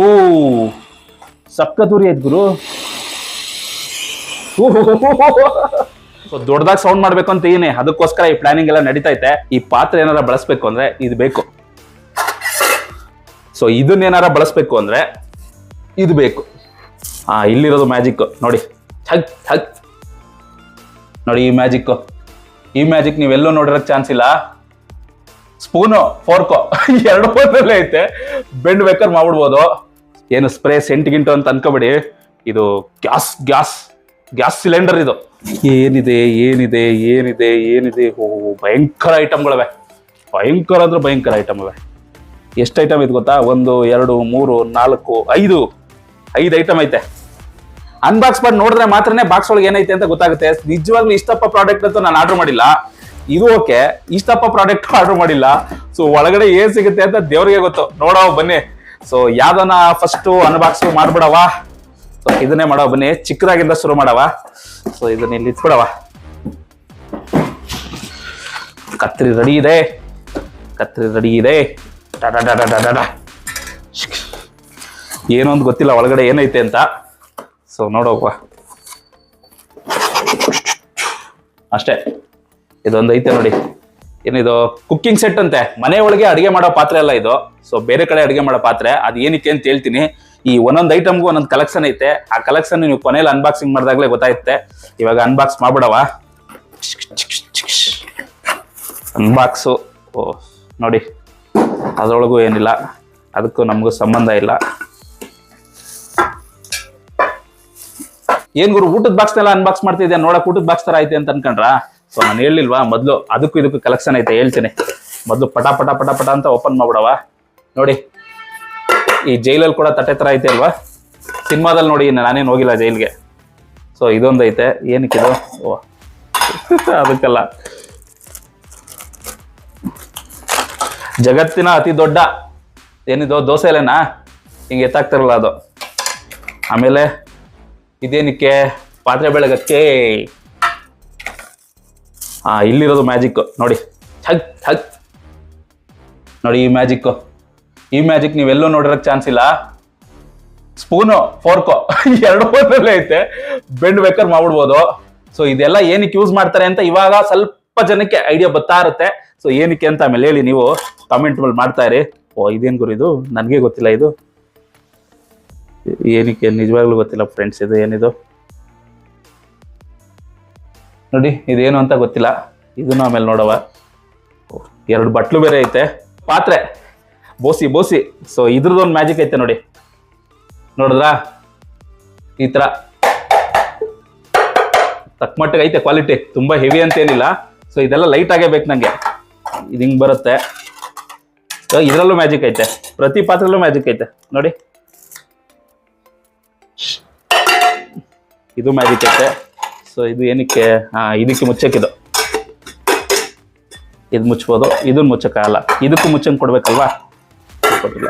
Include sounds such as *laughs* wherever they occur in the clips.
ಓ ಸಕ್ಕದೂರಿ ಆಯ್ತು ಗುರು. ಸೊ ದೊಡ್ಡದಾಗಿ ಸೌಂಡ್ ಮಾಡ್ಬೇಕು ಅಂತ ಏನೇ, ಅದಕ್ಕೋಸ್ಕರ ಈ ಪ್ಲಾನಿಂಗ್ ಎಲ್ಲ ಐತೆ ಈ ಪಾತ್ರೆ ಏನಾರ ಬಳಸ್ಬೇಕು ಅಂದ್ರೆ ಇದು ಬೇಕು. ಸೊ ಇದನ್ನೇನಾರ ಬಳಸ್ಬೇಕು ಅಂದ್ರೆ ಇದು ಬೇಕು. ಆ, ಇಲ್ಲಿರೋದು ಮ್ಯಾಜಿಕ್ ನೋಡಿ, ಥಗ್ ಥಗ್. ನೋಡಿ ಈ ಮ್ಯಾಜಿಕ್ ಈ ಮ್ಯಾಜಿಕ್ ನೀವೆಲ್ಲೂ ನೋಡಿರೋಕ್ ಚಾನ್ಸ್ ಇಲ್ಲ. ಸ್ಪೂನು, ಫೋರ್ಕೋ. *laughs* ಎರಡು ಒಂದರಲ್ಲೇ ಐತೆ. ಬೆಂಡ್ ಬೇಕಾದ್ರೆ ಮಾಡ್ಬಿಡ್ಬೋದು. ಏನು ಸ್ಪ್ರೇ ಸೆಂಟ್ ಗಿಂಟು ಅಂತ ಅನ್ಕೋಬೇಡಿ. ಇದು ಗ್ಯಾಸ್ ಗ್ಯಾಸ್ ಗ್ಯಾಸ್ ಸಿಲಿಂಡರ್ ಇದು. ಏನಿದೆ ಏನಿದೆ ಏನಿದೆ ಏನಿದೆ? ಓ ಭಯಂಕರ ಐಟಮ್ಗಳವೆ. ಭಯಂಕರ ಅಂದ್ರೆ ಭಯಂಕರ ಐಟಮ್ ಅವೆ ಎಷ್ಟು ಐಟಮ್ ಇದು ಗೊತ್ತಾ? ಒಂದು, ಎರಡು, ಮೂರು, ನಾಲ್ಕು, ಐದು. ಐದು ಐಟಮ್ ಐತೆ. ಅನ್ಬಾಕ್ಸ್ ಮಾಡಿ ನೋಡಿದ್ರೆ ಮಾತ್ರನೇ ಬಾಕ್ಸ್ ಒಳಗೆ ಏನೈತೆ ಅಂತ ಗೊತ್ತಾಗುತ್ತೆ. ನಿಜವಾಗ್ಲೂ ಇಷ್ಟಪ್ಪ ಪ್ರಾಡಕ್ಟ್ ಅಂತ ನಾನು ಆರ್ಡರ್ ಮಾಡಿಲ್ಲ. ಇದು ಓಕೆ. ಇಷ್ಟಪ್ಪ ಪ್ರಾಡಕ್ಟ್ ಆರ್ಡರ್ ಮಾಡಿಲ್ಲ. ಸೊ ಒಳಗಡೆ ಏನ್ ಸಿಗುತ್ತೆ ಅಂತ ದೇವ್ರಿಗೆ ಗೊತ್ತು. ನೋಡವ ಬನ್ನಿ. ಸೊ ಯಾವ್ದನ್ನ ಫಸ್ಟ್ ಅನ್ಬಾಕ್ಸ್ ಮಾಡ್ಬಿಡವ ಸೊ ಇದನ್ನೇ ಮಾಡವ ಬನ್ನಿ. ಚಿಕ್ಕದಾಗಿಂದ ಶುರು ಮಾಡವ ಸೊ ಇದನ್ನ ಇಲ್ಲಿ ಇಟ್ಬಿಡವ ಕತ್ರಿ ರೆಡಿ ಇದೆ. ಕತ್ರಿ ರೆಡಿ ಇದೆ. ಏನೋ ಒಂದು ಗೊತ್ತಿಲ್ಲ, ಒಳಗಡೆ ಏನೈತೆ ಅಂತ. ಸೊ ನೋಡೋಗ ಅಷ್ಟೇ. ಇದೊಂದು ಐತೆ ನೋಡಿ. ಏನಿದು? ಕುಕ್ಕಿಂಗ್ ಸೆಟ್ ಅಂತೆ. ಮನೆ ಒಳಗೆ ಅಡುಗೆ ಮಾಡೋ ಪಾತ್ರೆ ಅಲ್ಲ ಇದು. ಸೊ ಬೇರೆ ಕಡೆ ಅಡುಗೆ ಮಾಡೋ ಪಾತ್ರೆ. ಅದು ಏನಕ್ಕೆ ಅಂತ ಹೇಳ್ತೀನಿ. ಈ ಒಂದೊಂದು ಐಟಮ್ಗೂ ಒಂದೊಂದು ಕಲೆಕ್ಷನ್ ಐತೆ. ಆ ಕಲೆಕ್ಷನ್ ನೀವು ಕೊನೆಯಲ್ಲಿ ಅನ್ಬಾಕ್ಸಿಂಗ್ ಮಾಡಿದಾಗಲೇ ಗೊತ್ತಾಯ್ತೆ ಇವಾಗ ಅನ್ಬಾಕ್ಸ್ ಮಾಡ್ಬಿಡವ. ಅನ್ಬಾಕ್ಸು ಓ, ನೋಡಿ. ಅದರೊಳಗೂ ಏನಿಲ್ಲ. ಅದಕ್ಕೂ ನಮಗೂ ಸಂಬಂಧ ಇಲ್ಲ. ಏನ್ ಗುರು, ಊಟದ ಬಾಕ್ಸ್ನೆಲ್ಲ ಅನ್ಬಾಕ್ಸ್ ಮಾಡ್ತಿದ್ದೆ ನೋಡಕ್ ಊಟದ ಬಾಕ್ಸ್ ತರ ಐತೆ ಅಂತ ಅನ್ಕೊಂಡ್ರಾ? ಸೊ ನಾನು ಹೇಳಿಲ್ವಾ, ಮೊದಲು ಅದಕ್ಕೂ ಇದಕ್ಕೂ ಕಲೆಕ್ಷನ್ ಐತೆ, ಹೇಳ್ತೀನಿ. ಮೊದಲು ಪಟ ಪಟ ಪಟ ಪಟ ಅಂತ ಓಪನ್ ಮಾಡ್ಬಿಡವ ನೋಡಿ, ಈ ಜೈಲಲ್ಲಿ ಕೂಡ ತಟ್ಟೆ ಥರ ಐತೆ ಅಲ್ವಾ? ಸಿನಿಮಾದಲ್ಲಿ ನೋಡಿ ನಾನೇನು ಹೋಗಿಲ್ಲ ಜೈಲ್ಗೆ ಸೊ ಇದೊಂದು ಐತೆ. ಏನಕ್ಕಿದು ಓ, ಅದಕ್ಕಲ್ಲ. ಜಗತ್ತಿನ ಅತಿ ದೊಡ್ಡ, ಏನಿದು? ದೋಸೆ ಎಲೆನಾ? ಹಿಂಗೆ ಎತ್ತಾಗ್ತಿರಲ್ಲ ಅದು. ಆಮೇಲೆ ಇದೇನಕ್ಕೆ? ಪಾತ್ರೆ ಬೆಳಗಕ್ಕೆ. ಹಾ ಇಲ್ಲಿರೋದು ಮ್ಯಾಜಿಕ್. ನೋಡಿ. ಛಗ್ ಛಗ್ ನೋಡಿ ಈ ಮ್ಯಾಜಿಕ್. ಈ ಮ್ಯಾಜಿಕ್ ನೀವೆಲ್ಲೂ ನೋಡಿರೋಕ್ ಚಾನ್ಸ್ ಇಲ್ಲ. ಸ್ಪೂನು, ಫೋರ್ಕೋ. *laughs* ಎರಡು ಒಂದರಲ್ಲೇ ಐತೆ. ಬೆಂಡ್ ಬೇಕಾದ್ರೆ ಮಾಡ್ಬಿಡ್ಬೋದು. ಸೊ ಇದೆಲ್ಲ ಏನಕ್ಕೆ ಯೂಸ್ ಮಾಡ್ತಾರೆ ಅಂತ ಇವಾಗ ಸ್ವಲ್ಪ ಜನಕ್ಕೆ ಐಡಿಯಾ ಬರ್ತಾ ಇರುತ್ತೆ. ಸೊ ಏನಕ್ಕೆ ಅಂತ ಆಮೇಲೆ ಹೇಳಿ ನೀವು ಕಾಮೆಂಟ್ ಮೇಲೆ ಮಾಡ್ತಾ ಇರಿ. ಓ, ಇದೇನು ಗುರು ಇದು? ನನಗೆ ಗೊತ್ತಿಲ್ಲ ಇದು. ಏನಕ್ಕೆ? ನಿಜವಾಗ್ಲೂ ಗೊತ್ತಿಲ್ಲ ಫ್ರೆಂಡ್ಸ್ ಇದು ಏನಿದು? ನೋಡಿ, ಇದೇನು ಅಂತ ಗೊತ್ತಿಲ್ಲ. ಇದನ್ನು ಆಮೇಲೆ ನೋಡವ. ಎರಡು ಬಟ್ಲು ಬೇರೆ ಐತೆ. ಪಾತ್ರೆ. ಬೋಸಿ ಬೋಸಿ. ಸೊ ಇದ್ರದ್ದೊಂದು ಮ್ಯಾಜಿಕ್ ಐತೆ ನೋಡಿ. ನೋಡಿದ್ರಾ? ಈ ಥರ ತಕ್ಕಮಟ್ಟಿಗೆ ಐತೆ ಕ್ವಾಲಿಟಿ ತುಂಬ ಹೆವಿ ಅಂತೇನಿಲ್ಲ. ಸೊ ಇದೆಲ್ಲ ಲೈಟ್ ಆಗೇ ಬೇಕು ನನಗೆ ಇದು ಹಿಂಗೆ ಬರುತ್ತೆ. ಸೊ ಇದರಲ್ಲೂ ಮ್ಯಾಜಿಕ್ ಐತೆ. ಪ್ರತಿ ಪಾತ್ರೆಲ್ಲೂ ಮ್ಯಾಜಿಕ್ ಐತೆ. ನೋಡಿ. ಇದು ಮ್ಯಾಜಿಕ್ ಐತೆ. ಸೊ ಇದು ಏನಕ್ಕೆ? ಇದಕ್ಕೆ ಮುಚ್ಚಕ್ಕಿದು. ಇದು ಮುಚ್ಬೋದು. ಇದನ್ನ ಮುಚ್ಚಕ್ಕಾಗಲ್ಲ. ಇದಕ್ಕೂ ಮುಚ್ಚಂಗೆ ಕೊಡ್ಬೇಕಲ್ವಾ? ಕೊಟ್ಟಿಲ್ಲ.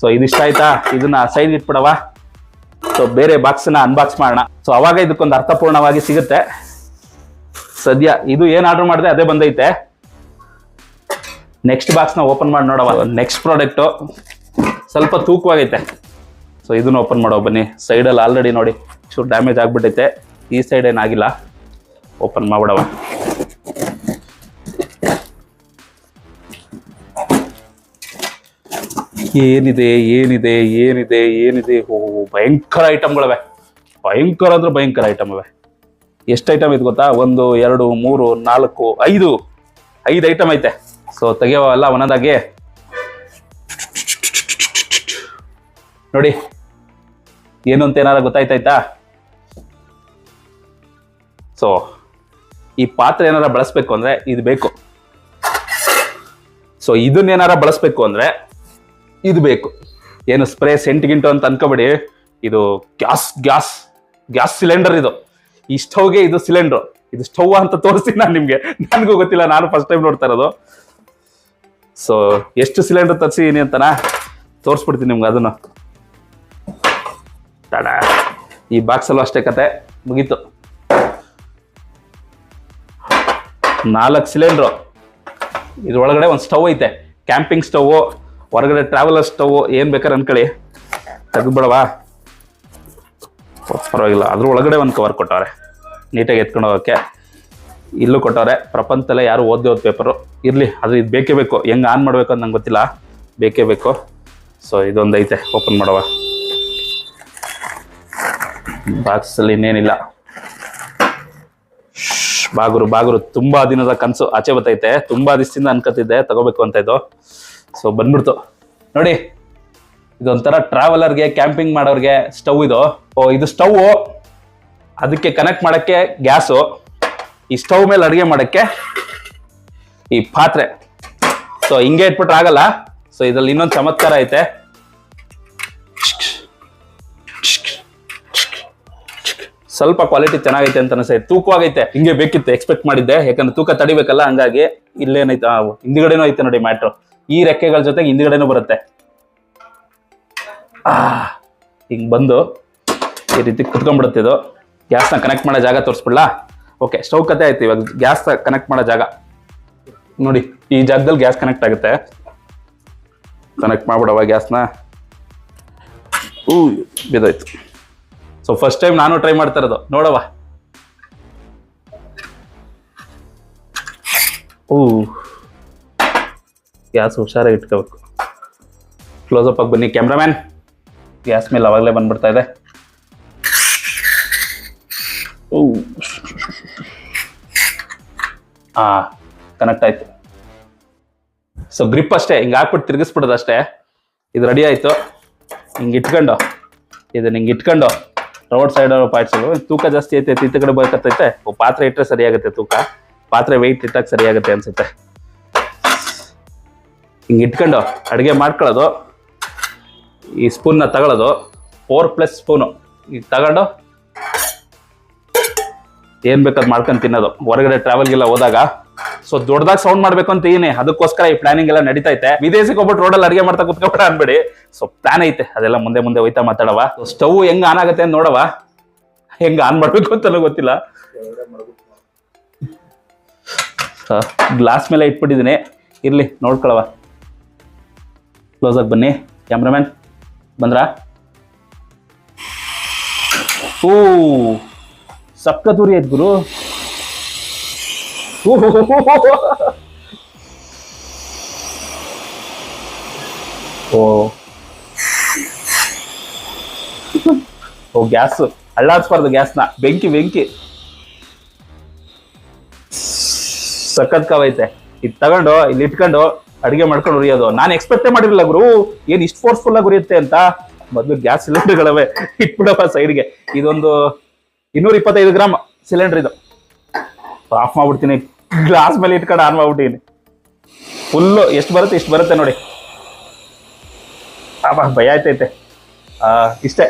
ಸೊ ಇದಿಷ್ಟ ಆಯ್ತಾ? ಇದನ್ನ ಸೈಡ್ ಇಟ್ಬಿಡವ ಸೊ ಬೇರೆ ಬಾಕ್ಸ್ನ ಅನ್ಬಾಕ್ಸ್ ಮಾಡೋಣ. ಸೊ ಅವಾಗ ಇದಕ್ಕೊಂದು ಅರ್ಥಪೂರ್ಣವಾಗಿ ಸಿಗುತ್ತೆ. ಸದ್ಯ ಇದು ಏನು ಆರ್ಡರ್ ಮಾಡಿದೆ ಅದೇ ಬಂದೈತೆ. ನೆಕ್ಸ್ಟ್ ಬಾಕ್ಸ್ನ ಓಪನ್ ಮಾಡಿ ನೋಡವ ನೆಕ್ಸ್ಟ್ ಪ್ರಾಡಕ್ಟು ಸ್ವಲ್ಪ ತೂಕವಾಗೈತೆ. ಸೊ ಇದನ್ನ ಓಪನ್ ಮಾಡೋ ಬನ್ನಿ. ಸೈಡಲ್ಲಿ ಆಲ್ರೆಡಿ ನೋಡಿ. ಚೂರು ಡ್ಯಾಮೇಜ್ ಆಗ್ಬಿಟ್ಟೈತೆ. ಈ ಸೈಡ್ ಏನಾಗಿಲ್ಲ ಓಪನ್ ಮಾಡ್ಬಿಡವ. ಏನಿದೆ ಏನಿದೆ ಏನಿದೆ ಏನಿದೆ? ಓ, ಭಯಂಕರ ಐಟಮ್ಗಳವೆ ಭಯಂಕರ ಅಂದ್ರೆ ಭಯಂಕರ ಐಟಮ್ ಅವೆ ಎಷ್ಟು ಐಟಮ್ ಇದೆ ಗೊತ್ತಾ? ಒಂದು, ಎರಡು, ಮೂರು, ನಾಲ್ಕು, ಐದು. ಐದು ಐಟಮ್ ಐತೆ. ಸೊ ಅಲ್ಲ ಒಂದೊಂದಾಗಿ ನೋಡಿ ಏನು ಅಂತ ಏನಾರ ಗೊತ್ತಾಯ್ತಾಯ್ತಾ ಸೊ ಈ ಪಾತ್ರೆ ಏನಾರ ಬಳಸ್ಬೇಕು ಅಂದ್ರೆ ಇದು ಬೇಕು. ಸೊ ಇದನ್ನೇನಾರ ಬಳಸ್ಬೇಕು ಅಂದ್ರೆ ಇದು ಬೇಕು. ಏನು ಸ್ಪ್ರೇ ಸೆಂಟ್ ಗಿಂಟು ಅಂತ ಅನ್ಕೋಬೇಡಿ. ಇದು ಗ್ಯಾಸ್ ಗ್ಯಾಸ್ ಗ್ಯಾಸ್ ಸಿಲಿಂಡರ್ ಇದು. ಈ ಸ್ಟವ್ಗೆ ಇದು ಸಿಲಿಂಡರ್. ಇದು ಸ್ಟವ್ ಅಂತ ತೋರಿಸಿ ನಾನು ನಿಮ್ಗೆ. ನನಗೂ ಗೊತ್ತಿಲ್ಲ, ನಾನು ಫಸ್ಟ್ ಟೈಮ್ ನೋಡ್ತಾ ಇರೋದು. ಸೊ ಎಷ್ಟು ಸಿಲಿಂಡರ್ ತರಿಸಿದೀನಿ ಅಂತನಾ? ತೋರಿಸ್ಬಿಡ್ತೀನಿ ನಿಮ್ಗೆ ಅದನ್ನು. ಈ ಬಾಕ್ಸಲ್ಲೂ ಅಷ್ಟೇ ಕತೆ ಮುಗೀತು. ನಾಲ್ಕು ಸಿಲಿಂಡ್ರು ಇದ್ರೊಳಗಡೆ ಒಂದು ಸ್ಟವ್ ಐತೆ. ಕ್ಯಾಂಪಿಂಗ್ ಸ್ಟವ್ ಹೊರಗಡೆ ಟ್ರಾವೆಲರ್ ಸ್ಟವ್ ಏನ್ ಬೇಕಾದ್ರೆ ಅನ್ಕೊಳ್ಳಿ. ತೆಗ್ದುಬಿಡವಾ? ಪರವಾಗಿಲ್ಲ. ಅದ್ರ ಒಳಗಡೆ ಒಂದು ಕವರ್ ಕೊಟ್ಟವ್ರೆ. ನೀಟಾಗಿ ಎತ್ಕೊಂಡು ಹೋಗೋಕ್ಕೆ. ಇಲ್ಲೂ ಕೊಟ್ಟವ್ರೆ. ಪ್ರಪಂಚದಲ್ಲೇ ಯಾರು ಓದಿ ಓದ್ ಪೇಪರು ಇರಲಿ ಅದು ಇದು ಬೇಕೇ ಬೇಕು. ಹೆಂಗೆ ಆನ್ ಮಾಡಬೇಕು ಅಂತ ನಂಗೆ ಗೊತ್ತಿಲ್ಲ. ಬೇಕೇ ಬೇಕು. ಸೊ ಇದೊಂದು ಐತೆ. ಓಪನ್ ಮಾಡುವ. ಬಾಕ್ಸಲ್ಲಿ ಇನ್ನೇನಿಲ್ಲ. ಬಾಗುರು ಬಾಗುರು, ತುಂಬಾ ದಿನದ ಕನಸು ಆಚೆ ಬರ್ತೈತೆ. ತುಂಬಾ ದಿವಸದಿಂದ ಅನ್ಕೋತಿದ್ದೆ ತಗೋಬೇಕು ಅಂತ ಇದು. ಸೊ ಬಂದ್ಬಿಡ್ತು. ನೋಡಿ, ಇದೊಂಥರ ಟ್ರಾವೆಲರ್ಗೆ ಕ್ಯಾಂಪಿಂಗ್ ಮಾಡೋರ್ಗೆ ಸ್ಟವ್ ಇದು. ಓ, ಇದು ಸ್ಟವ್ ಅದಕ್ಕೆ ಕನೆಕ್ಟ್ ಮಾಡೋಕ್ಕೆ ಗ್ಯಾಸು. ಈ ಸ್ಟವ್ ಮೇಲೆ ಅಡುಗೆ ಮಾಡೋಕ್ಕೆ ಈ ಪಾತ್ರೆ. ಸೊ ಹಿಂಗೆ ಇಟ್ಬಿಟ್ರೆ ಆಗಲ್ಲ. ಸೊ ಇದ್ರಲ್ಲಿ ಇನ್ನೊಂದು ಚಮತ್ಕಾರ ಐತೆ. ಸ್ವಲ್ಪ ಕ್ವಾಲಿಟಿ ಚೆನ್ನಾಗೈತೆ ಅಂತ ಅನಿಸ್ತೈತೆ. ತೂಕವಾಗೈತೆ. ಹಿಂಗೆ ಬೇಕಿತ್ತು ಎಕ್ಸ್ಪೆಕ್ಟ್ ಮಾಡಿದ್ದೆ. ಯಾಕಂದ್ರೆ ತೂಕ ತಡಿಬೇಕಲ್ಲ, ಹಂಗಾಗಿ ಇಲ್ಲೇನೈತೆ ಹಿಂದ್ಗಡೆನೂ ಐತೆ ನೋಡಿ ಮ್ಯಾಟ್ರು ಈ ರೆಕ್ಕೆಗಳ ಜೊತೆಗೆ ಹಿಂದ್ಗಡೆನೂ ಬರುತ್ತೆ. ಹಿಂಗ್ ಬಂದು ಈ ರೀತಿ ಕುತ್ಕೊಂಡ್ಬಿಡುತ್ತೆ ಇದು. ಗ್ಯಾಸ್ನ ಕನೆಕ್ಟ್ ಮಾಡೋ ಜಾಗ ತೋರಿಸ್ಬಿಡ್ಲಾ? ಓಕೆ ಸ್ಟವ್ ಕತೆ ಆಯ್ತು. ಇವಾಗ ಗ್ಯಾಸ್ ಕನೆಕ್ಟ್ ಮಾಡೋ ಜಾಗ. ನೋಡಿ, ಈ ಜಾಗದಲ್ಲಿ ಗ್ಯಾಸ್ ಕನೆಕ್ಟ್ ಆಗುತ್ತೆ. ಕನೆಕ್ಟ್ ಮಾಡ್ಬಿಡವ ಗ್ಯಾಸ್ನ. ಊ ಬಿದ್ದೋಯ್ತು. ಸೊ ಫಸ್ಟ್ ಟೈಮ್ ನಾನು ಟ್ರೈ ಮಾಡ್ತಾ ಇರೋದು. ನೋಡವ ಓ ಗ್ಯಾಸ್ ಹುಷಾರಾಗಿ ಇಟ್ಕೋಬೇಕು. ಕ್ಲೋಸ್ ಅಪ್ ಆಗಿ ಬನ್ನಿ ಕ್ಯಾಮ್ರಾಮ್ಯಾನ್ ಗ್ಯಾಸ್ ಮೇಲೆ ಅವಾಗಲೇ ಬಂದ್ಬಿಡ್ತಾ ಇದೆ. ಓ ಹಾ ಕನೆಕ್ಟ್ ಆಯ್ತು. ಸೊ ಗ್ರಿಪ್ ಅಷ್ಟೇ, ಹಿಂಗೆ ಹಾಕ್ಬಿಟ್ಟು ತಿರುಗಿಸ್ಬಿಡೋದು ಅಷ್ಟೇ ಇದು ರೆಡಿ ಆಯ್ತು. ಹಿಂಗೆ ಇಟ್ಕೊಂಡು, ಇದನ್ನ ಹಿಂಗೆ ಇಟ್ಕೊಂಡು. ರೋಡ್ ಸೈಡ್ ಪಾಯ್ಟ್ಸು ತೂಕ ಜಾಸ್ತಿ ಐತೆ ತಿತ್ತ ಕಡೆ ಬರ್ಕತ್ತೈತೆ. ಪಾತ್ರೆ ಇಟ್ಟರೆ ಸರಿಯಾಗುತ್ತೆ ತೂಕ. ಪಾತ್ರೆ ವೆಯ್ಟ್ ಇಟ್ಟಕ್ಕೆ ಸರಿಯಾಗುತ್ತೆ ಅನ್ಸುತ್ತೆ. ಹಿಂಗೆ ಇಟ್ಕೊಂಡು ಅಡುಗೆ ಮಾಡ್ಕೊಳ್ಳೋದು. ಈ ಸ್ಪೂನ್ನ ತಗೊಳ್ಳೋದು ಫೋರ್ ಪ್ಲಸ್ ಸ್ಪೂನು ಈಗ ತಗೊಂಡು ಏನ್ ಬೇಕಾದ್ ಮಾಡ್ಕೊಂಡು ತಿನ್ನೋದು. ಹೊರಗಡೆ ಟ್ರಾವೆಲ್ಗೆಲ್ಲ ಹೋದಾಗ ಸೊ ದೊಡ್ಡದಾಗ ಸೌಂಡ್ ಮಾಡ್ಬೇಕು ಅಂತ ಏನೇ, ಅದಕ್ಕೋಸ್ಕರ ಈ ಪ್ಲಾನಿಂಗ್ ಎಲ್ಲ ನಡೀತೈತೆ. ವಿದೇಶಕ್ಕೆ ಹೋಗ್ಬಿಟ್ಟು ರೋಡಲ್ಲಿ ಅಡಿಗೆ ಮಾಡ್ತಾ ಕುತ್ಕೊಬೇಡ ಅನ್ಬೇಡಿ. ಸೊ ಪ್ಲಾನ್ ಐತೆ, ಅದೆಲ್ಲ ಮುಂದೆ ಮುಂದೆ ಹೋಯ್ತಾ ಮಾತಾಡವ. ಸ್ಟವ್ ಹೆಂಗ್ ಆನ್ ಆಗುತ್ತೆ ಅಂತ ನೋಡವ. ಹೆಂಗ್ ಆನ್ ಮಾಡ್ಬೇಕು ಅಂತ ಗೊತ್ತಿಲ್ಲ. ಗ್ಲಾಸ್ ಮೇಲೆ ಇಟ್ಬಿಟ್ಟಿದ್ದೀನಿ. ಇರ್ಲಿ, ನೋಡ್ಕೊಳವ. ಕ್ಲೋಸ್ ಆಗಿ ಬನ್ನಿ. ಕ್ಯಾಮ್ರಾಮ್ಯಾನ್ ಬಂದ್ರಾ? ಓ ಸಕ್ಕತ್ತೂರಿ ಆಯ್ತು ಗುರು. *laughs* ಓ. ಓ, ಗ್ಯಾಸ್. ಅಳ್ಳಾಡ್ಸ್ಬಾರ್ದು ಗ್ಯಾಸ್ನ. ಬೆಂಕಿ ಬೆಂಕಿ. ಸಖತ್ ಕವೈತೆ ಇದು ತಗೊಂಡು, ಇಲ್ಲಿ ಇಟ್ಕೊಂಡು, ಅಡಿಗೆ ಮಾಡ್ಕೊಂಡು ಉರಿಯೋದು. ನಾನು ಎಕ್ಸ್ಪೆಕ್ಟೇ ಮಾಡಿರಲಿಲ್ಲ ಗುರು. ಏನು ಇಷ್ಟು ಫೋರ್ಸ್ಫುಲ್ ಆಗಿ ಉರಿಯುತ್ತೆ ಅಂತ. ಮೊದಲು ಗ್ಯಾಸ್ ಸಿಲಿಂಡರ್ಗಳವೆ ಇಟ್ಬಿಡವ ಸೈಡ್ಗೆ ಇದೊಂದು ಇನ್ನೂರ ಇಪ್ಪತ್ತೈದು ಗ್ರಾಮ್ ಸಿಲಿಂಡರ್ ಇದು. ಆಫ್ ಮಾಡ್ಬಿಡ್ತೀನಿ. ಗ್ಲಾಸ್ ಮೇಲೆ ಇಟ್ಕೊಂಡು ಆನ್ ಮಾಡ್ಬಿಟ್ಟಿನಿ ಫುಲ್ಲು ಎಷ್ಟು ಬರುತ್ತೆ, ಇಷ್ಟು ಬರುತ್ತೆ ನೋಡಿ. ಪಾಪ ಭಯ ಆಯ್ತೈತೆ. ಇಷ್ಟೇ.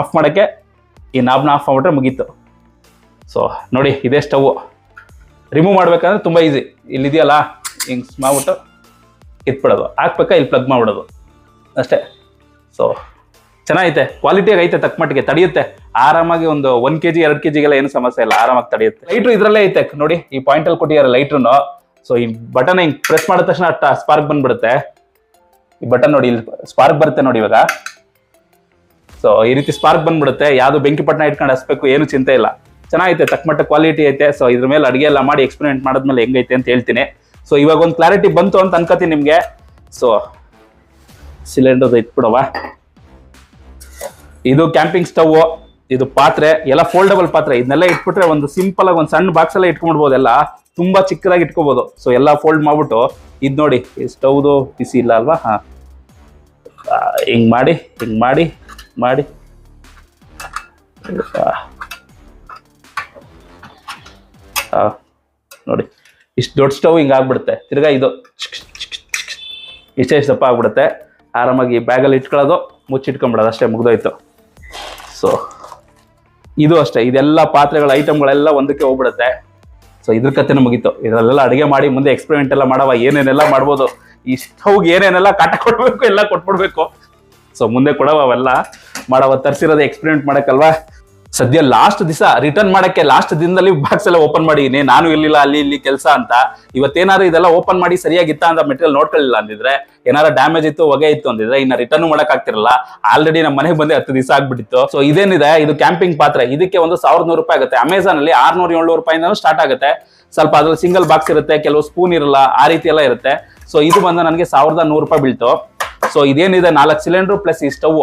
ಆಫ್ ಮಾಡೋಕ್ಕೆ ಈ ನಾಬ್ನ ಆಫ್ ಮಾಡಿಬಿಟ್ರೆ ಮುಗೀತು. ಸೊ ನೋಡಿ, ಇದೇ ಸ್ಟವ್ ರಿಮೂವ್ ಮಾಡ್ಬೇಕಂದ್ರೆ ತುಂಬ ಈಸಿ ಇಲ್ಲಿದೆಯಲ್ಲ, ಹಿಂಗೆ ಮಾಡ್ಬಿಟ್ಟು ಇದ್ಬಿಡೋದು ಹಾಕ್ಬೇಕಾ, ಇಲ್ಲಿ ಪ್ಲಗ್ ಮಾಡ್ಬಿಡೋದು. ಅಷ್ಟೇ. ಸೊ ಚೆನ್ನಾಗೈತೆ. ಕ್ವಾಲಿಟಿಯಾಗಿ ಐತೆ ತಕ್ಕ ಮಟ್ಟಿಗೆ, ತಡೆಯುತ್ತೆ. ಆರಾಮಾಗಿ ಒಂದು ಒನ್ ಕೆಜಿ, ಎರಡು ಕೆ ಜಿಗೆಲ್ಲ ಏನು ಸಮಸ್ಯೆ ಇಲ್ಲ, ಆರಾಮಾಗಿ ತಡೆಯುತ್ತೆ. ಲೈಟ್ರು ಇದರಲ್ಲೇ ಐತೆ, ನೋಡಿ, ಈ ಪಾಯಿಂಟಲ್ಲಿ ಕೊಟ್ಟಿದ್ದಾರೆ ಲೈಟ್ರು ಸೊ ಈ ಬಟನ್ ಹಿಂಗೆ ಪ್ರೆಸ್ ಮಾಡಿದ ತಕ್ಷಣ ಸ್ಪಾರ್ಕ್ ಬಂದ್ಬಿಡುತ್ತೆ. ಈ ಬಟನ್ ನೋಡಿ, ಇಲ್ಲಿ ಸ್ಪಾರ್ಕ್ ಬರುತ್ತೆ ನೋಡಿ ಇವಾಗ. ಸೊ ಈ ರೀತಿ ಸ್ಪಾರ್ಕ್ ಬಂದ್ಬಿಡುತ್ತೆ. ಯಾವುದು ಬೆಂಕಿ ಪಟ್ಟಣ ಇಟ್ಕೊಂಡು ಹಸ್ಬೇಕು ಏನು ಚಿಂತೆ ಇಲ್ಲ. ಚೆನ್ನಾಗೈತೆ, ತಕ್ಕ ಮಟ್ಟ ಕ್ವಾಲಿಟಿ ಐತೆ. ಸೊ ಇದ್ರ ಮೇಲೆ ಅಡುಗೆ ಎಲ್ಲ ಮಾಡಿ ಎಕ್ಸ್ಪೆರಿಮೆಂಟ್ ಮಾಡಿದ್ಮೇಲೆ ಹೆಂಗೈತೆ ಅಂತ ಹೇಳ್ತೀನಿ. ಸೊ ಇವಾಗ ಒಂದು ಕ್ಲಾರಿಟಿ ಬಂತು ಅಂತ ಅನ್ಕೋತೀನಿ ನಿಮಗೆ. ಸೊ ಸಿಲಿಂಡರ್ ಇಟ್ಬಿಡವಾ ಇದು ಕ್ಯಾಂಪಿಂಗ್ ಸ್ಟವ್ ಇದು ಪಾತ್ರೆ, ಎಲ್ಲ ಫೋಲ್ಡಬಲ್ ಪಾತ್ರೆ. ಇದನ್ನೆಲ್ಲ ಇಟ್ಬಿಟ್ರೆ ಒಂದು ಸಿಂಪಲ್ ಆಗಿ ಒಂದು ಸಣ್ಣ ಬಾಕ್ಸ್ ಎಲ್ಲ. ಇಟ್ಕೊಂಡ್ಬಿಡ್ಬೋದೆಲ್ಲ ತುಂಬಾ ಚಿಕ್ಕದಾಗಿ ಇಟ್ಕೋಬಹುದು ಸೊ ಎಲ್ಲ ಫೋಲ್ಡ್ ಮಾಡ್ಬಿಟ್ಟು, ಇದು ನೋಡಿ, ಈ ಸ್ಟವ್ದು ಬಿಸಿ ಇಲ್ಲ ಅಲ್ವಾ? ಹಾ. ಹಿಂಗ್ ಮಾಡಿ ಹಿಂಗ್ ಮಾಡಿ ಮಾಡಿ. ನೋಡಿ, ಇಷ್ಟು ದೊಡ್ಡ ಸ್ಟವ್ ಹಿಂಗೆ ಆಗ್ಬಿಡುತ್ತೆ. ತಿರ್ಗಾ ಇದು ಇಷ್ಟೇ ಇಷ್ಟಪ್ಪ ಆಗ್ಬಿಡುತ್ತೆ. ಆರಾಮಾಗಿ ಬ್ಯಾಗಲ್ಲಿ ಇಟ್ಕೊಳ್ಳೋದು ಮುಚ್ಚಿಟ್ಕೊಂಬಿಡೋದು ಅಷ್ಟೇ ಮುಗ್ದೋಯ್ತು. ಸೊ ಇದು ಅಷ್ಟೇ. ಇದೆಲ್ಲ ಪಾತ್ರೆಗಳ ಐಟಮ್ಗಳೆಲ್ಲ ಒಂದಕ್ಕೆ ಹೋಗ್ಬಿಡುತ್ತೆ. ಸೊ ಇದ್ರ ಕತೆನೂ ಮುಗಿತು. ಇದರಲ್ಲೆಲ್ಲ ಅಡುಗೆ ಮಾಡಿ ಮುಂದೆ ಎಕ್ಸ್ಪೆರಿಮೆಂಟ್ ಎಲ್ಲ ಮಾಡವ, ಏನೇನೆಲ್ಲ ಮಾಡ್ಬೋದು ಈ ಸ್ಟವ್ಗೆ ಏನೇನೆಲ್ಲ ಕಾಟ ಕೊಡ್ಬೇಕು, ಎಲ್ಲ ಕೊಟ್ಬಿಡ್ಬೇಕು. ಸೊ ಮುಂದೆ ಕೊಡವ ಅವೆಲ್ಲ ಮಾಡವ, ತರಿಸಿರೋದು ಎಕ್ಸ್ಪೆರಿಮೆಂಟ್ ಮಾಡಕ್ಕಲ್ವಾ? ಸದ್ಯ ಲಾಸ್ಟ್ ದಿವಸ ರಿಟರ್ನ್ ಮಾಡಕ್ಕೆ ಲಾಸ್ಟ್ ದಿನದಲ್ಲಿ ಬಾಕ್ಸ್ ಎಲ್ಲ ಓಪನ್ ಮಾಡಿದೀನಿ ನಾನು ಇರ್ಲಿಲ್ಲ, ಅಲ್ಲಿ ಇಲ್ಲಿ ಕೆಲಸ ಅಂತ ಇವತ್ತೇನಾದ್ರು ಇದೆಲ್ಲ ಓಪನ್ ಮಾಡಿ ಸರಿಯಾಗಿತ್ತ ಅಂತ ಮೆಟೀರಿಯಲ್ ನೋಡ್ಕೊಳ್ಳಿಲ್ಲ ಅಂದಿದ್ರೆ ಏನಾರ ಡ್ಯಾಮೇಜ್ ಇತ್ತು, ಹೊಗೆ ಇತ್ತು ಅಂದಿದ್ರೆ ಇನ್ನ ರಿಟರ್ನ್ ಮಾಡಕ್ ಆಗ್ತಿರಲ್ಲ. ಆಲ್ರೆಡಿ ನಮ್ಮ ಮನೆಗೆ ಬಂದೆ ಹತ್ತು ದಿವಸ ಆಗ್ಬಿಟ್ಟಿತ್ತು. ಸೊ ಇದೇನಿದೆ? ಇದು ಕ್ಯಾಂಪಿಂಗ್ ಪಾತ್ರೆ. ಇದಕ್ಕೆ ಒಂದು ಸಾವಿರದ ನೂರು ರೂಪಾಯಿ ಆಗುತ್ತೆ. ಅಮೆಝಾನ್ ಅಲ್ಲಿ ಆರ್ನೂರ, ಏಳ್ನೂರು ರೂಪಾಯಿಂದ ಸ್ಟಾರ್ಟ್ ಆಗುತ್ತೆ. ಸ್ವಲ್ಪ ಅದ್ರಲ್ಲಿ ಸಿಂಗಲ್ ಬಾಕ್ಸ್ ಇರುತ್ತೆ, ಕೆಲವು ಸ್ಪೂನ್ ಇರಲ್ಲ, ಆ ರೀತಿ ಎಲ್ಲ ಇರುತ್ತೆ. ಸೊ ಇದು ಬಂದ ನನಗೆ ಸಾವಿರದ ನೂರು ರೂಪಾಯಿ ಬೀಳ್ತು. ಸೊ ಇದೇನಿದೆ? ನಾಲ್ಕು ಸಿಲಿಂಡರ್ ಪ್ಲಸ್ ಈ ಸ್ಟವ್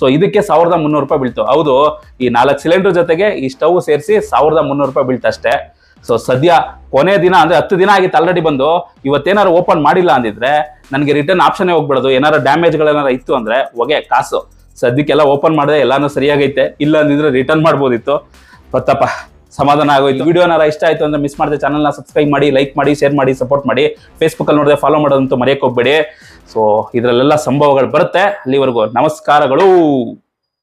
ಸೊ ಇದಕ್ಕೆ ಸಾವಿರದ ಮುನ್ನೂರು ರೂಪಾಯಿ ಬೀಳ್ತು. ಹೌದು, ಈ ನಾಲ್ಕು ಸಿಲಿಂಡರ್ ಜೊತೆಗೆ ಈ ಸ್ಟವ್ ಸೇರಿಸಿ ಸಾವಿರದ ಮುನ್ನೂರು ರೂಪಾಯಿ ಬೀಳ್ತಷ್ಟೇ. ಸೊ ಸದ್ಯ ಕೊನೆ ದಿನ, ಅಂದ್ರೆ ಹತ್ತು ದಿನ ಆಗಿತ್ತು ಆಲ್ರೆಡಿ ಬಂದು ಇವತ್ತೇನಾರು ಓಪನ್ ಮಾಡಿಲ್ಲ ಅಂದಿದ್ರೆ ನನಗೆ ರಿಟರ್ನ್ ಆಪ್ಷನ್ ಹೋಗ್ಬಿಡೋದು. ಏನಾರು ಡ್ಯಾಮೇಜ್ಗಳೇನಾರು ಇತ್ತು ಅಂದ್ರೆ ಹೊಗೆ, ಕಾಸು. ಸದ್ಯಕ್ಕೆಲ್ಲ ಓಪನ್ ಮಾಡಿದೆ ಎಲ್ಲಾನು ಸರಿಯಾಗೈತೆ. ಇಲ್ಲ ಅಂದಿದ್ರೆ ರಿಟರ್ನ್ ಮಾಡ್ಬೋದಿತ್ತು. ಗೊತ್ತಪ್ಪ ಸಮಾಧಾನ ಆಗೋಯ್ತು. ವಿಡಿಯೋ ಏನಾರ ಇಷ್ಟ ಆಯ್ತು ಅಂದ್ರೆ ಮಿಸ್ ಮಾಡಿದ್ರೆ ಚಾನಲ್ನ ಸಬ್ಸ್ಕ್ರೈಬ್ ಮಾಡಿ ಲೈಕ್ ಮಾಡಿ ಶೇರ್ ಮಾಡಿ ಸಪೋರ್ಟ್ ಮಾಡಿ. ಫೇಸ್ಬುಕ್ ಅಲ್ಲಿ ನೋಡಿದ್ರೆ ಫಾಲೋ ಮಾಡೋದಂತೂ ಮರೆಯಕ್ಕೆ ಹೋಗ್ಬೇಡಿ. ಸೊ ಇದರಲ್ಲೆಲ್ಲ ಸಂಭವಗಳು ಬರುತ್ತೆ. ಅಲ್ಲಿವರೆಗೂ ನಮಸ್ಕಾರಗಳು.